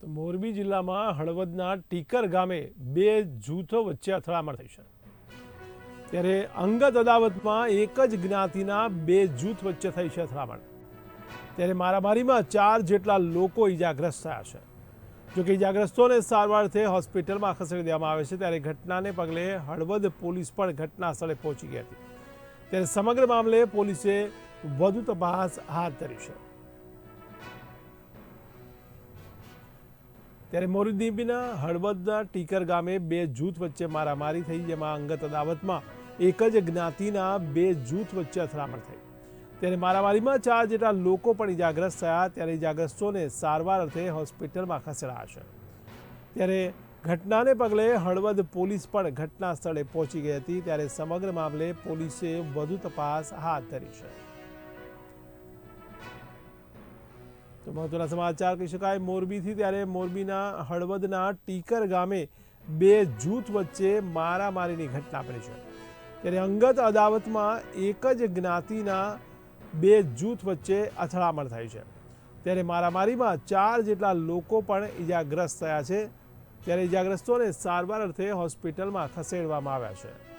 તો મોરબી જિલ્લામાં હળવદના ટીકર ગામે બે જૂથો વચ્ચે અથડામણ થઈ છે. ત્યારે અંગત અદાવતમાં એક જ જ્ઞાતિના બે જૂથ વચ્ચે થઈ છે અથડામણ. ત્યારે મારામારીમાં ચાર જેટલા લોકો ઈજાગ્રસ્ત થયા છે. જોકે ઈજાગ્રસ્તોને સારવારથી હોસ્પિટલમાં ખસેડી દેવામાં આવે છે, ત્યારે ઘટનાને પગલે હળવદ પોલીસ પણ ઘટના સ્થળે પહોંચી ગઈ હતી. ત્યારે સમગ્ર મામલે પોલીસે વધુ તપાસ હાથ ધરી છે. ત્યારે મોરબીના હળવદના ટીકર ગામે બે જૂથ વચ્ચે મારામારી થઈ, જેમાં અંગત અદાવતમાં એક જ જ્ઞાતિના બે જૂથ વચ્ચે અથડામણ થઈ. ત્યારે મારામારીમાં ચાર જેટલા લોકો પણ ઇજાગ્રસ્ત થયા, ત્યારે ઇજાગ્રસ્તોને સારવાર અર્થે હોસ્પિટલમાં ખસેડાયા છે. ત્યારે ઘટનાને પગલે હળવદ પોલીસ પણ ઘટના સ્થળે પહોંચી ગઈ હતી, ત્યારે સમગ્ર મામલે પોલીસે વધુ તપાસ હાથ ધરી છે. તો મહત્વના સમાચાર કહી શકાય, મોરબીથી ત્યારે મોરબીના હળવદના ટીકર ગામે બે જૂથ વચ્ચે મારામારીની ઘટના બની છે. ત્યારે અંગત અદાવતમાં એક જ જ્ઞાતિના બે જૂથ વચ્ચે અથડામણ થઈ છે. ત્યારે મારામારીમાં ચાર જેટલા લોકો પણ ઈજાગ્રસ્ત થયા છે. ત્યારે ઇજાગ્રસ્તોને સારવાર અર્થે હોસ્પિટલમાં ખસેડવામાં આવ્યા છે.